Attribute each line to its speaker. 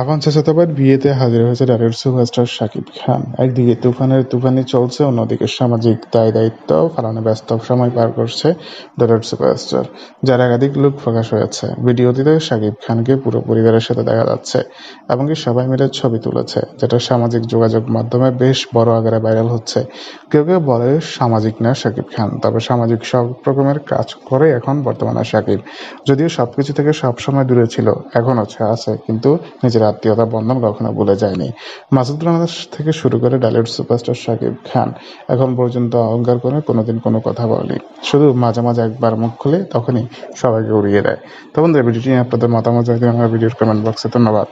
Speaker 1: আফান চাচাতোবার বিয়েতে হাজির হয়েছে ডালিউড সুপারস্টার শাকিব খান। একদিকে তুফানের তুফানি চলছে, অন্যদিকে সামাজিক দায় দায়িত্ব পালনে ব্যস্ত সময় পার করছে ডালিউড সুপারস্টার যার একাধিক লুক প্রকাশ হয়েছে। ভিডিওটিতে শাকিব খানকে পুরো পরিবারের সাথে দেখা যাচ্ছে এমনকি সবাই মিলে ছবি তুলেছে, যেটা সামাজিক যোগাযোগ মাধ্যমে বেশ বড় আকারে ভাইরাল হচ্ছে। কেউ কেউ বলে সামাজিক না শাকিব খান, তবে সামাজিক সব রকমের কাজ করে এখন বর্তমানে শাকিব। যদিও সবকিছু থেকে সবসময় দূরে ছিল, এখন আছে, কিন্তু নিজের আত্মীয়তা বন্ধন কখনো ভুলে যায়নি। মাসুদ রানা থেকে শুরু করে ডালিউড সুপারস্টার শাকিব খান এখন পর্যন্ত অহংকার করে কোনোদিন কোনো কথা বলেনি। শুধু মাঝে মাঝে একবার মুখ খুলে তখনই সবাইকে উড়িয়ে দেয়। তখন ভিডিওটি নিয়ে আপনাদের মতামত জানিয়ে আমার ভিডিওর কমেন্ট বক্সে ধন্যবাদ।